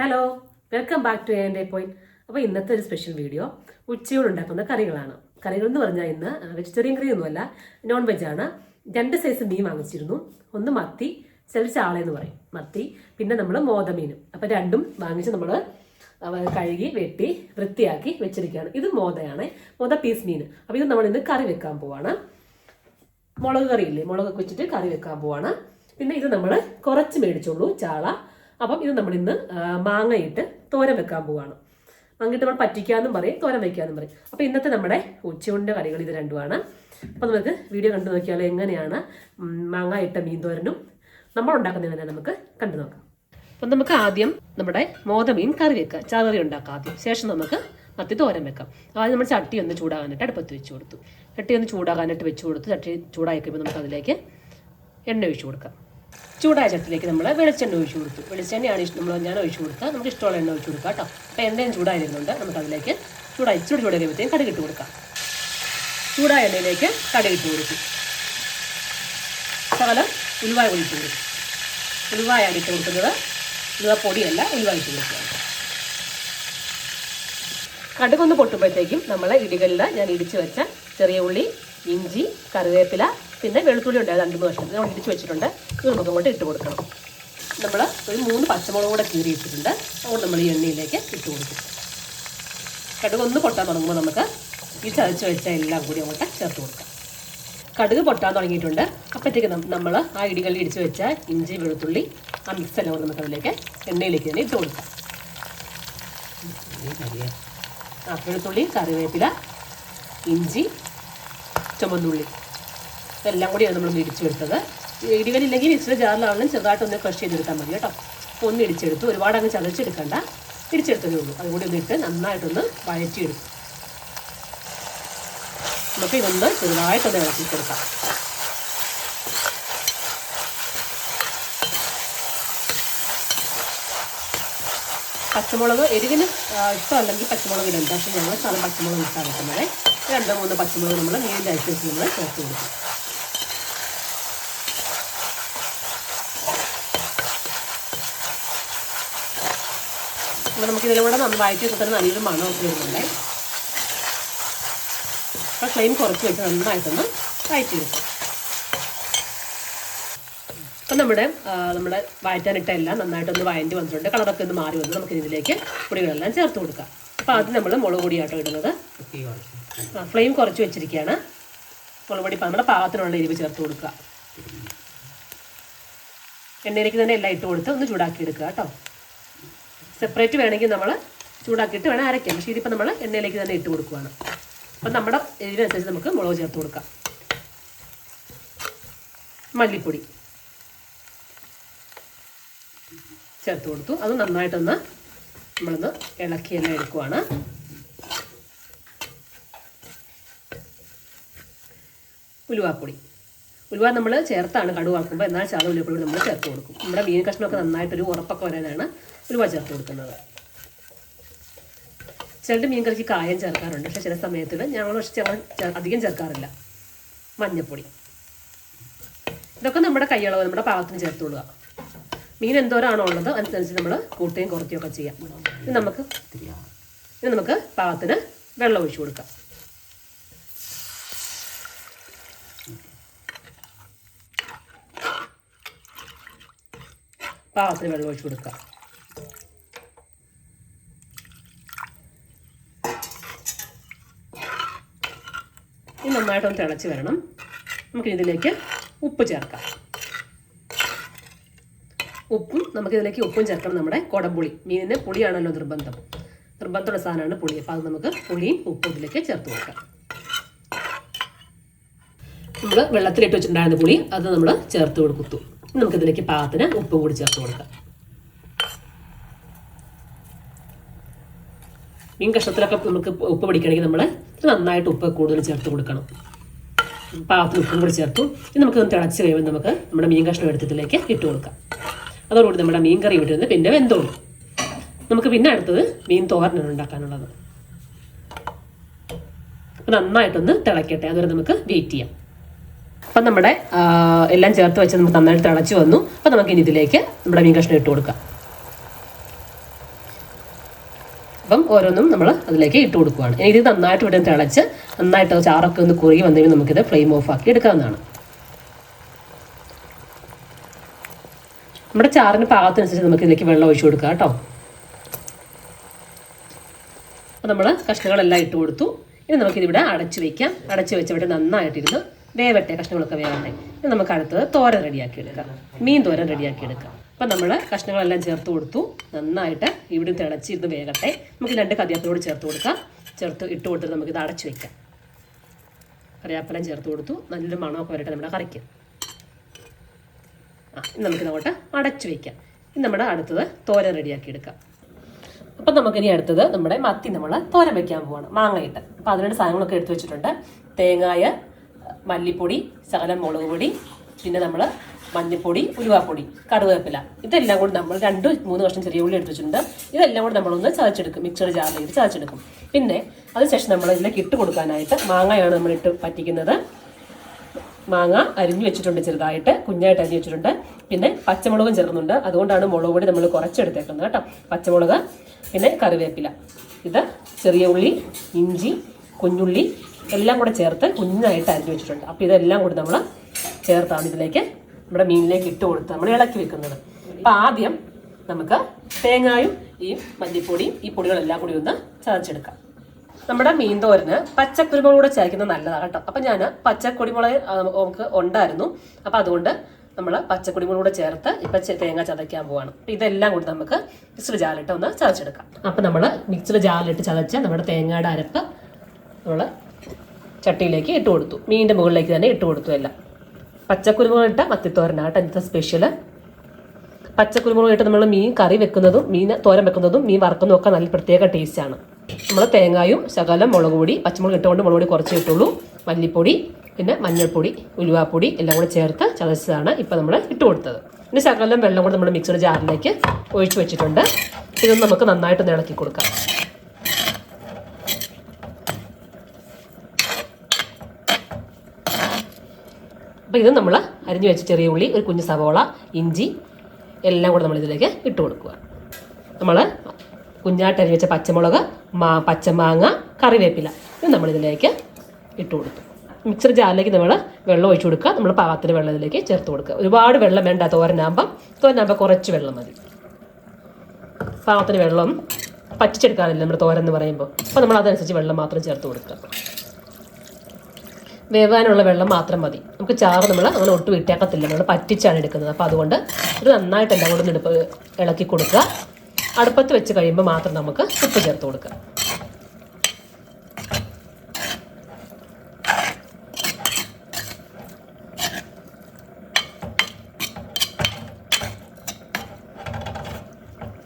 Hello welcome back to എന്റെ point അപ്പോൾ ഇന്നത്തെ ഒരു സ്പെഷ്യൽ വീഡിയോ ഉച്ചയോട് ഉണ്ടാക്കുന്ന കറികളാണ്. കറികൾ എന്ന് പറഞ്ഞാൽ ഇന്ന് വെജിറ്റേറിയൻ കറി ഒന്നുമല്ല നോൺ വെജ് ആണ്. രണ്ട് സൈസ് മീൻ വാങ്ങിച്ചിരുന്നു. ഒന്ന് മത്തി ചില ചാള എന്ന് പറയും. മത്തി പിന്നെ നമ്മൾ മോതമീനും അപ്പോൾ രണ്ടും വാങ്ങിച്ച് നമ്മൾ കഴുകി വെട്ടി വൃത്തിയാക്കി വെച്ചിരിക്കുകയാണ്. ഇത് മോതയാണ് മോത പീസ് മീൻ. അപ്പോൾ ഇത് നമ്മൾ ഇന്ന് കറി വെക്കാൻ പോവാണ്. മുളക് കറി ഇല്ലേ മുളക് വെച്ചിട്ട് കറി വെക്കാൻ പോവാണ്. പിന്നെ ഇത് നമ്മൾ കുറച്ച് മേടിച്ചോളൂ ചാള. അപ്പം ഇത് നമ്മൾ ഇന്ന് മാങ്ങയിട്ട് തോരൻ വെക്കാൻ പോവാണ്. മാങ്ങയിട്ട് നമ്മൾ പറ്റിക്കാന്നും പറയും തോരൻ വയ്ക്കാന്നും പറയും. അപ്പം ഇന്നത്തെ നമ്മുടെ ഉച്ചയുണ്ട കറികൾ ഇത് രണ്ടുമാണ്. അപ്പം നമുക്ക് വീഡിയോ കണ്ടു നോക്കിയാൽ എങ്ങനെയാണ് മാങ്ങ ഇട്ട മീൻ തോരനും നമ്മൾ തന്നെ നമുക്ക് കണ്ടു നോക്കാം. അപ്പം നമുക്ക് ആദ്യം നമ്മുടെ മോതമീൻ കറി വെക്കാം. ചാകറി ഉണ്ടാക്കാം ആദ്യം. ശേഷം നമുക്ക് മത്തി തോരൻ വെക്കാം. ആദ്യം നമ്മൾ ചട്ടി ഒന്ന് ചൂടാകാനായിട്ട് അടുപ്പത്ത് വെച്ച് കൊടുത്തു. ചട്ടി ഒന്ന് ചൂടാകാനായിട്ട് വെച്ച് കൊടുത്തു ചട്ടി ചൂടായി കഴിയുമ്പോൾ നമുക്ക് അതിലേക്ക് എണ്ണ ഒഴിച്ചു കൊടുക്കാം. ചൂടായ ചട്ടിലേക്ക് നമ്മൾ വെളിച്ചെണ്ണ ഒഴിച്ചു കൊടുത്തു. വെളിച്ചെണ്ണയാണ് ഇഷ്ടം നമ്മൾ ഞാൻ ഒഴിച്ചു കൊടുക്കുക നമുക്ക് ഇഷ്ടമുള്ള എണ്ണ ഒഴിച്ചു കൊടുക്കാം കേട്ടോ. അപ്പോൾ എണ്ണയും ചൂടായി വരുന്നുണ്ട് നമുക്ക് അതിലേക്ക് ചൂടായി ഇച്ചിരി ചൂടായി കഴിയുമ്പോഴത്തേക്കും കടുക് ഇട്ട് കൊടുക്കാം. ചൂടായ എണ്ണയിലേക്ക് കടുക് ഇട്ട് കൊടുക്കും ശകലം ഉലുവായ ഒഴിച്ചു കൊടുക്കും ഉലുവായാണ് ഇട്ട് കൊടുക്കുന്നത് ഉലുവ പൊടിയല്ല ഉലുവ ഇട്ട് കൊടുക്കുക കടുകൊന്ന് പൊട്ടുമ്പോഴത്തേക്കും നമ്മൾ ഇടികളിൽ ഞാൻ ഇടിച്ചു വെച്ച ചെറിയ ഉള്ളി ഇഞ്ചി കറിവേപ്പില പിന്നെ വെളുത്തുള്ളി ഉണ്ടായത് രണ്ട് മൂന്ന് കഷ്ണം നമ്മൾ ഇടിച്ച് വെച്ചിട്ടുണ്ട്. ഇത് നമുക്ക് ഇട്ട് കൊടുക്കണം. നമ്മൾ ഒരു മൂന്ന് പച്ചമുളക് കൂടെ കീറി ഇട്ടിട്ടുണ്ട്. അതുകൊണ്ട് നമ്മൾ ഈ എണ്ണയിലേക്ക് ഇട്ട് കൊടുക്കും. കടുക് ഒന്ന് പൊട്ടാൻ തുടങ്ങുമ്പോൾ നമുക്ക് ഈ ചതച്ച് വെച്ച എല്ലാം കൂടി അങ്ങോട്ട് ചേർത്ത് കൊടുക്കാം. കടുക് പൊട്ടാൻ തുടങ്ങിയിട്ടുണ്ട്. അപ്പോഴത്തേക്ക് നമ്മൾ ആ ഇടികളിൽ ഇടിച്ച് വെച്ച ഇഞ്ചി വെളുത്തുള്ളി ആ മിക്സ് എല്ലാം കൂടെ നമുക്ക് അതിലേക്ക് എണ്ണയിലേക്ക് തന്നെ ഇട്ട് കൊടുക്കാം. ആ വെളുത്തുള്ളി കറിവേപ്പില ഇഞ്ചി ചുമന്നുള്ളി. ഇതെല്ലാം കൂടിയാണ് നമ്മൾ ഇടിച്ചെടുത്തത് ഇടിവനില്ലെങ്കിൽ ഇച്ചിരി ജാറിലാണെങ്കിലും ചെറുതായിട്ടൊന്ന് ക്രഷ് ചെയ്തെടുത്താൽ മതി കേട്ടോ. അപ്പോൾ ഒന്ന് ഇടിച്ചെടുത്തു. ഒരുപാട് അങ്ങ് ചതച്ചെടുക്കണ്ട. ഇടിച്ചെടുത്തതേ ഉള്ളൂ. അതുകൂടി ഒന്നിട്ട് നന്നായിട്ടൊന്ന് വഴറ്റിയെടുക്കും. നമുക്ക് ഇതൊന്ന് ചെറുതായിട്ടൊന്ന് ഇളക്കി കൊടുക്കാം പച്ചമുളക് എരിവിന് ഇഷ്ടമല്ലെങ്കിൽ പച്ചമുളക് ഇടണ്ട. പക്ഷേ ഞങ്ങൾ സ്ഥലം പച്ചമുളക് ഇട്ടാണ് വെക്കുന്നത്. രണ്ടോ മൂന്നോ പച്ചമുളക് നമ്മൾ മീനിന്റെ ഐറ്റംസ് നമ്മൾ ചേർത്ത് കൊടുക്കും അപ്പോൾ നമുക്ക് ഇതിലും കൂടെ നമ്മൾ വയറ്റി കിട്ടുന്ന നല്ലൊരു മണമൊക്കെ വരുന്നുണ്ട്. അപ്പോൾ ഫ്ലെയിം കുറച്ച് വെച്ച് നന്നായിട്ടൊന്ന് വയറ്റി എടുക്കും. അപ്പം നമ്മുടെ നമ്മുടെ വയറ്റാനിട്ട എല്ലാം നന്നായിട്ടൊന്ന് വയറ്റി വന്നിട്ടുണ്ട്. കളറൊക്കെ ഒന്ന് മാറി വന്ന് നമുക്ക് ഇതിലേക്ക് പൊടികളെല്ലാം ചേർത്ത് കൊടുക്കാം. അപ്പോൾ ആദ്യം നമ്മൾ മുളക് പൊടിയാട്ടോ ഇടുന്നത്. ആ ഫ്ലെയിം കുറച്ച് വെച്ചിരിക്കുകയാണ്. മുളക് പൊടി നമ്മുടെ പാകത്തിനുള്ള എരിവ് ചേർത്ത് കൊടുക്കുക. എണ്ണയിലേക്ക് തന്നെ എല്ലാം ഇട്ട് കൊടുത്ത് ഒന്ന് ചൂടാക്കി എടുക്കുക കേട്ടോ. സെപ്പറേറ്റ് വേണമെങ്കിൽ നമ്മൾ ചൂടാക്കിയിട്ട് വേണം അരയ്ക്കാൻ പക്ഷേ ഇതിപ്പോൾ നമ്മൾ എണ്ണയിലേക്ക് തന്നെ ഇട്ട് കൊടുക്കുകയാണ് അപ്പം നമ്മുടെ ഇതിനനുസരിച്ച് നമുക്ക് മുളക് ചേർത്ത് കൊടുക്കാം. മല്ലിപ്പൊടി ചേർത്ത് കൊടുത്തു. അത് നന്നായിട്ടൊന്ന് നമ്മളൊന്ന് ഇളക്കി തന്നെ എടുക്കുവാണ്. ഉലുവാപ്പൊടി. ഉലുവ നമ്മൾ ചേർത്താണ് കടുവാക്കുമ്പോൾ എന്നാൽ ചാത ഉലുവപ്പൊടി നമ്മൾ ചേർത്ത് കൊടുക്കും. നമ്മുടെ മീൻ കഷ്ണമൊക്കെ നന്നായിട്ടൊരു ഉറപ്പൊക്കെ വരാനാണ് ഉലുവ ചേർത്ത് കൊടുക്കുന്നത്. ചിലരുടെ മീൻ കറിക്ക് കായം ചേർക്കാറുണ്ട്. പക്ഷേ ചില സമയത്തിൽ ഞങ്ങൾ പക്ഷെ അധികം ചേർക്കാറില്ല. മഞ്ഞപ്പൊടി. ഇതൊക്കെ നമ്മുടെ കൈയളവ് നമ്മുടെ പാകത്തിന് ചേർത്ത് കൊടുക്കുക. മീൻ എന്തോരാണോ ഉള്ളത് അനുസരിച്ച് നമ്മൾ കൂട്ടുകയും കുറയ്ക്കുകയൊക്കെ ചെയ്യാം. ഇത് നമുക്ക് ഇത് നമുക്ക് പാകത്തിന് വെള്ളം ഒഴിച്ചു കൊടുക്കാം. പാകത്തിന് വെള്ളം ഒഴിച്ചു കൊടുക്കുക ഇത് നന്നായിട്ടൊന്ന് തിളച്ച് വരണം. നമുക്ക് ഇതിലേക്ക് ഉപ്പ് ചേർക്കാം. ഉപ്പും നമുക്ക് ഇതിലേക്ക് ഉപ്പും ചേർക്കണം നമ്മുടെ കുടംപുളി. മീനിന് പുളിയാണല്ലോ നിർബന്ധം. നിർബന്ധമുള്ള സാധനമാണ് പുളി. അപ്പോൾ അത് നമുക്ക് പുളിയും ഉപ്പും ഇതിലേക്ക് ചേർത്ത് കൊടുക്കാം. നമ്മൾ വെള്ളത്തിലിട്ട് വെച്ചിട്ടുണ്ടായിരുന്ന പുളി അത് നമ്മൾ ചേർത്ത് കൊടുത്തു ഇനി നമുക്ക് ഇതിലേക്ക് പാകത്തിന് ഉപ്പ് കൂടി ചേർത്ത് കൊടുക്കാം. മീൻ കഷ്ണത്തിലൊക്കെ നമുക്ക് ഉപ്പ് പിടിക്കണമെങ്കിൽ നമ്മൾ നന്നായിട്ട് ഉപ്പ് കൂടുതൽ ചേർത്ത് കൊടുക്കണം. പാകത്തിന് ഉപ്പും കൂടി ചേർത്തു. ഇനി നമുക്ക് തിളച്ച് കഴിയുമ്പോൾ നമുക്ക് നമ്മുടെ മീൻ കഷ്ണം എടുത്തിട്ടിലേക്ക് ഇട്ട് കൊടുക്കാം. അതോടുകൂടി നമ്മുടെ മീൻ കറി വിട്ടിരുന്ന് പിന്നെ വെന്തോളും. നമുക്ക് പിന്നെ അടുത്തത് മീൻ തോരനാണ് ഉണ്ടാക്കാനുള്ളത്. നന്നായിട്ടൊന്ന് തിളയ്ക്കട്ടെ അതുവരെ നമുക്ക് വെയിറ്റ് ചെയ്യാം. അപ്പം നമ്മുടെ എല്ലാം ചേർത്ത് വെച്ച് നമുക്ക് നന്നായിട്ട് തിളച്ച് വന്നു. അപ്പം നമുക്ക് ഇനി ഇതിലേക്ക് നമ്മുടെ മീൻ കഷ്ണം ഇട്ട് കൊടുക്കാം. അപ്പം ഓരോന്നും നമ്മൾ അതിലേക്ക് ഇട്ട് കൊടുക്കുകയാണ് ഇനി ഇത് നന്നായിട്ട് ഇവിടെ തിളച്ച് നന്നായിട്ട് ചാറൊക്കെ ഒന്ന് കുറുകി വന്നെങ്കിൽ നമുക്കിത് ഫ്ലെയിം ഓഫ് ആക്കി എടുക്കാവുന്നതാണ്. നമ്മുടെ ചാറിന് പാകത്തിനനുസരിച്ച് നമുക്ക് ഇതിലേക്ക് വെള്ളം ഒഴിച്ചു കൊടുക്കാം കേട്ടോ. അപ്പോൾ നമ്മൾ കഷ്ണങ്ങളെല്ലാം ഇട്ട് കൊടുത്തു. ഇനി നമുക്കിതിവിടെ അടച്ചു വെക്കാം. അടച്ചു വെച്ച് ഇവിടെ നന്നായിട്ടിരുന്ന് വേവട്ടെ കഷ്ണങ്ങളൊക്കെ വേവട്ടെ. ഇനി നമുക്ക് അടുത്തത് തോരൻ റെഡിയാക്കി എടുക്കാം. മീൻ തോരൻ റെഡിയാക്കി എടുക്കാം. അപ്പം നമ്മൾ കഷ്ണങ്ങളെല്ലാം ചേർത്ത് കൊടുത്തു. നന്നായിട്ട് ഇവിടെ തിളച്ചിരുന്ന് വേകട്ടെ. നമുക്ക് രണ്ട് കറിവേപ്പിലോട് ചേർത്ത് കൊടുക്കാം. ചേർത്ത് ഇട്ട് കൊടുത്തിട്ട് നമുക്കിത് അടച്ചു വെക്കാം. കറിവേപ്പിലം ചേർത്ത് കൊടുത്തു. നല്ലൊരു മണമൊക്കെ വരട്ടെ നമ്മുടെ കറിക്ക്. ആ ഇനി നമുക്ക് അങ്ങോട്ട് അടച്ചു വെക്കാം. ഇനി നമ്മുടെ അടുത്തത് തോരൻ റെഡിയാക്കി എടുക്കാം. അപ്പം നമുക്കിനി അടുത്തത് നമ്മുടെ മത്തി നമ്മൾ തോരൻ വെക്കാൻ പോവാണ്. മാങ്ങയിട്ട്. അപ്പം അതിനുള്ള സാധനങ്ങളൊക്കെ എടുത്തു വെച്ചിട്ടുണ്ട്. തേങ്ങായ മല്ലിപ്പൊടി ശകലം മുളക് പൊടി പിന്നെ നമ്മൾ മഞ്ഞൾപ്പൊടി ഉലുവാപ്പൊടി കടുവേപ്പില ഇതെല്ലാം കൂടി നമ്മൾ രണ്ട് മൂന്ന് കഷ്ണം ചെറിയ ഉള്ളി എടുത്ത് വെച്ചിട്ടുണ്ട്. ഇതെല്ലാം കൂടി നമ്മളൊന്ന് ചതച്ചെടുക്കും. മിക്സഡ് ജാറിലേക്ക് ചതച്ചെടുക്കും. പിന്നെ അതിനുശേഷം നമ്മൾ ഇതിലേക്ക് ഇട്ട് കൊടുക്കാനായിട്ട് മാങ്ങയാണ് നമ്മൾ ഇട്ട് പറ്റിക്കുന്നത്. മാങ്ങ അരിഞ്ഞു വെച്ചിട്ടുണ്ട് ചെറുതായിട്ട് കുഞ്ഞായിട്ട് അരിഞ്ഞു വെച്ചിട്ടുണ്ട്. പിന്നെ പച്ചമുളകും ചേർന്നുണ്ട് അതുകൊണ്ടാണ് മുളക് പൊടി നമ്മൾ കുറച്ചെടുത്തേക്കുന്നത് കേട്ടോ. പച്ചമുളക് പിന്നെ കറിവേപ്പില. ഇത് ചെറിയ ഉള്ളി ഇഞ്ചി കുഞ്ഞുള്ളി എല്ലാം കൂടെ ചേർത്ത് കുഞ്ഞായിട്ട് അരിഞ്ഞു വെച്ചിട്ടുണ്ട്. അപ്പോൾ ഇതെല്ലാം കൂടി നമ്മൾ ചേർത്താണ് ഇതിലേക്ക് നമ്മുടെ മീനിലേക്ക് ഇട്ട് കൊടുത്ത് നമ്മൾ ഇളക്കി വെക്കുന്നത്. അപ്പോൾ ആദ്യം നമുക്ക് തേങ്ങായും ഈ മല്ലിപ്പൊടിയും ഈ പൊടികളെല്ലാം കൂടി ഒന്ന് ചതച്ചെടുക്കാം. നമ്മുടെ മീൻ തോരന് പച്ചക്കുരുമുളക് കൂടെ ചേർക്കുന്നത് നല്ലതാണ് കേട്ടോ. അപ്പം ഞാൻ പച്ചക്കുടിമുളക് ആ, നമുക്ക് ഉണ്ടായിരുന്നു. അപ്പം അതുകൊണ്ട് നമ്മൾ പച്ചക്കുടിമുളക് കൂടെ ചേർത്ത് ഇപ്പം തേങ്ങ ചതയ്ക്കാൻ പോവാണ്. അപ്പം ഇതെല്ലാം കൂടി നമുക്ക് മിക്സിൽ ജാലിട്ട് ഒന്ന് ചതച്ചെടുക്കാം. അപ്പം നമ്മൾ മിക്സിൽ ജാലിട്ട് ചതച്ച നമ്മുടെ തേങ്ങയുടെ അരപ്പ് നമ്മൾ ചട്ടിയിലേക്ക് ഇട്ട് കൊടുത്തു. മീനിന്റെ മുകളിലേക്ക് തന്നെ ഇട്ട് കൊടുത്തു എല്ലാം. പച്ചക്കുരുമുളക് ഇട്ട മത്തിത്തോരനാണ് ഇന്നത്തെ സ്പെഷ്യൽ പച്ചക്കുരുമുളക് ഇട്ട് നമ്മൾ മീൻ കറി വെക്കുന്നതും മീൻ തോരൻ വെക്കുന്നതും മീൻ വറുക്കുന്നതും ഒക്കെ നല്ല പ്രത്യേക ടേസ്റ്റാണ് നമ്മൾ തേങ്ങായും ശകലം മുളക് പൊടി പച്ചമുളക് ഇട്ടുകൊണ്ട് മുളക് പൊടി കുറച്ച് ഇട്ടുള്ളൂ. മല്ലിപ്പൊടി പിന്നെ മഞ്ഞൾപ്പൊടി ഉലുവാപ്പൊടി എല്ലാം കൂടെ ചേർത്ത് ചതച്ചതാണ് ഇപ്പം നമ്മൾ ഇട്ട് കൊടുത്തത്. പിന്നെ ശകലം വെള്ളം കൂടെ നമ്മൾ മിക്സിയുടെ ജാറിലേക്ക് ഒഴിച്ചു വെച്ചിട്ടുണ്ട്. ഇതൊന്നും നമുക്ക് നന്നായിട്ട് ഇളക്കി കൊടുക്കാം. അപ്പോൾ ഇത് നമ്മൾ അരിഞ്ഞു വെച്ച ചെറിയ ഉള്ളി ഒരു കുഞ്ഞു സവോള ഇഞ്ചി എല്ലാം കൂടെ നമ്മൾ ഇതിലേക്ക് ഇട്ട് കൊടുക്കുക. നമ്മൾ കുഞ്ഞായിട്ട് അരിഞ്ഞു വെച്ച പച്ചമുളക് മാ പച്ചമാങ്ങ കറിവേപ്പില ഇത് നമ്മളിതിലേക്ക് ഇട്ട് കൊടുത്തു. മിക്സർ ജാറിലേക്ക് നമ്മൾ വെള്ളം ഒഴിച്ചു കൊടുക്കുക. നമ്മൾ പാകത്തിന് വെള്ളം ഇതിലേക്ക് ചേർത്ത് കൊടുക്കുക. ഒരുപാട് വെള്ളം വേണ്ട തോരനാകുമ്പം തോരനാകുമ്പോൾ കുറച്ച് വെള്ളം മതി. പാകത്തിന് വെള്ളം പറ്റിച്ചെടുക്കാറില്ല നമ്മുടെ തോരൻ എന്ന് പറയുമ്പോൾ? അപ്പോൾ നമ്മൾ അതനുസരിച്ച് വെള്ളം മാത്രം ചേർത്ത് കൊടുക്കുക. വേവാനുള്ള വെള്ളം മാത്രം മതി. നമുക്ക് ചാറ് നമ്മൾ അങ്ങനെ ഒട്ടും ഇട്ടേക്കത്തില്ല. നമ്മൾ പറ്റിച്ചാണ് എടുക്കുന്നത്. അപ്പോൾ അതുകൊണ്ട് ഇത് നന്നായിട്ട് എല്ലാം കൂടെ എടുപ്പ് ഇളക്കി കൊടുക്കുക. അടുപ്പത്ത് വെച്ച് കഴിയുമ്പോൾ മാത്രം നമുക്ക് ഉപ്പ് ചേർത്ത് കൊടുക്കുക.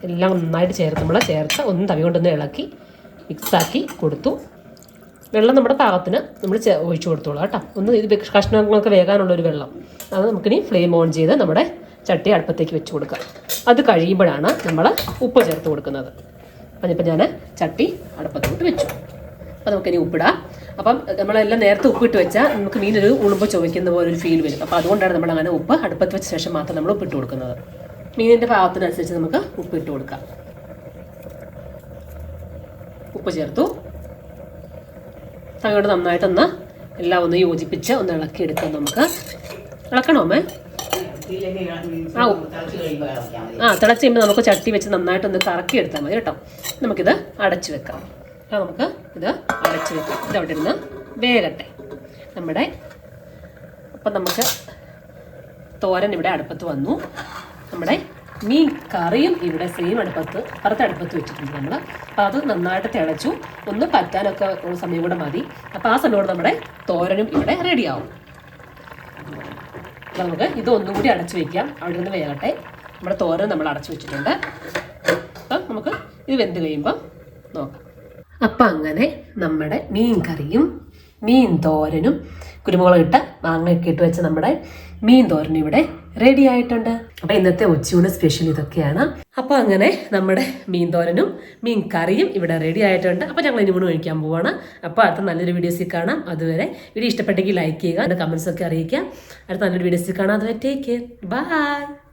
എല്ലാം നന്നായിട്ട് ചേർത്ത് നമ്മൾ ചേർത്ത് ഒന്ന് തവി കൊണ്ടൊന്ന് ഇളക്കി മിക്സാക്കി കൊടുത്തു. വെള്ളം നമ്മുടെ പാകത്തിന് നമ്മൾ ഒഴിച്ചു കൊടുത്തോളാം കേട്ടോ. ഒന്ന് ഇത് കഷ്ണങ്ങളൊക്കെ വേകാനുള്ള ഒരു വെള്ളം. അത് നമുക്കിനി ഫ്ലെയിം ഓൺ ചെയ്ത് നമ്മുടെ ചട്ടി അടുപ്പത്തേക്ക് വെച്ച് കൊടുക്കാം. അത് കഴിയുമ്പോഴാണ് നമ്മൾ ഉപ്പ് ചേർത്ത് കൊടുക്കുന്നത്. അപ്പം ഇപ്പം ഞാൻ ചട്ടി അടുപ്പത്തോട്ട് വെച്ചു. അപ്പോൾ നമുക്കിനി ഉപ്പിടാം. അപ്പം നമ്മളെല്ലാം നേരത്തെ ഉപ്പിട്ട് വെച്ചാൽ നമുക്ക് മീനൊരു ഉളുമ്പ് ചുവയ്ക്കുന്ന പോലെ ഒരു ഫീൽ വരും. അപ്പോൾ അതുകൊണ്ടാണ് നമ്മൾ അങ്ങനെ ഉപ്പ് അടുപ്പത്ത് വെച്ച ശേഷം മാത്രം നമ്മൾ ഉപ്പിട്ട് കൊടുക്കുന്നത്. മീനിന്റെ പാകത്തിനനുസരിച്ച് നമുക്ക് ഉപ്പിട്ട് കൊടുക്കാം. ഉപ്പ് ചേർത്തു. അതുകൊണ്ട് നന്നായിട്ടൊന്ന് എല്ലാം ഒന്ന് യോജിപ്പിച്ച് ഒന്ന് ഇളക്കി എടുക്കാം നമുക്ക്. ഇളക്കണോ അമ്മേ? ആ ആ തിളച്ച് കഴിയുമ്പോൾ നമുക്ക് ചട്ടി വെച്ച് നന്നായിട്ടൊന്ന് കറക്കി എടുത്താൽ മതി കേട്ടോ. നമുക്കിത് അടച്ചു വെക്കാം. അപ്പോൾ നമുക്ക് ഇത് അടച്ചു വെക്കാം. ഇത് അവിടെ ഇരുന്ന് വേഗട്ടെ നമ്മുടെ അപ്പം നമുക്ക് തോരൻ ഇവിടെ അടുപ്പത്ത് വന്നു. നമ്മുടെ മീൻ കറിയും ഇവിടെ സെയിം അടുപ്പത്ത് പുറത്ത് അടുപ്പത്ത് വെച്ചിട്ടുണ്ട് നമ്മൾ അപ്പോൾ അത് നന്നായിട്ട് തിളച്ചു. ഒന്ന് പറ്റാനൊക്കെ ഉള്ള സമയം കൂടെ മതി. അപ്പോൾ ആ സമയം നമ്മുടെ തോരനും ഇവിടെ റെഡിയാവും നമുക്ക് ഇത് ഒന്നുകൂടി അടച്ചു വെക്കാം. അവിടെ നിന്ന് വേകട്ടെ നമ്മുടെ തോരൻ നമ്മൾ അടച്ചു വെച്ചിട്ടുണ്ട്. അപ്പം നമുക്ക് ഇത് വെന്ത് കഴിയുമ്പോൾ നോക്കാം. അപ്പം അങ്ങനെ നമ്മുടെ മീൻ കറിയും മീൻ തോരനും കുരുമുളക് ഇട്ട മാങ്ങയൊക്കെ ഇട്ട് വെച്ച നമ്മുടെ മീൻ തോരൻ ഇവിടെ റെഡി ആയിട്ടുണ്ട്. അപ്പം ഇന്നത്തെ ഉച്ചയൂണ് സ്പെഷ്യൽ ഇതൊക്കെയാണ്. അപ്പോൾ അങ്ങനെ നമ്മുടെ മീൻ തോരനും മീൻ കറിയും ഇവിടെ റെഡി ആയിട്ടുണ്ട്. അപ്പോൾ ഞങ്ങൾ ഇനി ഊണ് കഴിക്കാൻ പോവാണ്. അപ്പോൾ അടുത്ത നല്ലൊരു വീഡിയോസിൽ കാണാം. അതുവരെ വീഡിയോ ഇഷ്ടപ്പെട്ടെങ്കിൽ ലൈക്ക് ചെയ്യുക. കമൻസ് ഒക്കെ അറിയിക്കുക. അടുത്ത നല്ലൊരു വീഡിയോസിൽ കാണാം. അതുവരെ ടേക്ക് കെയർ ബൈ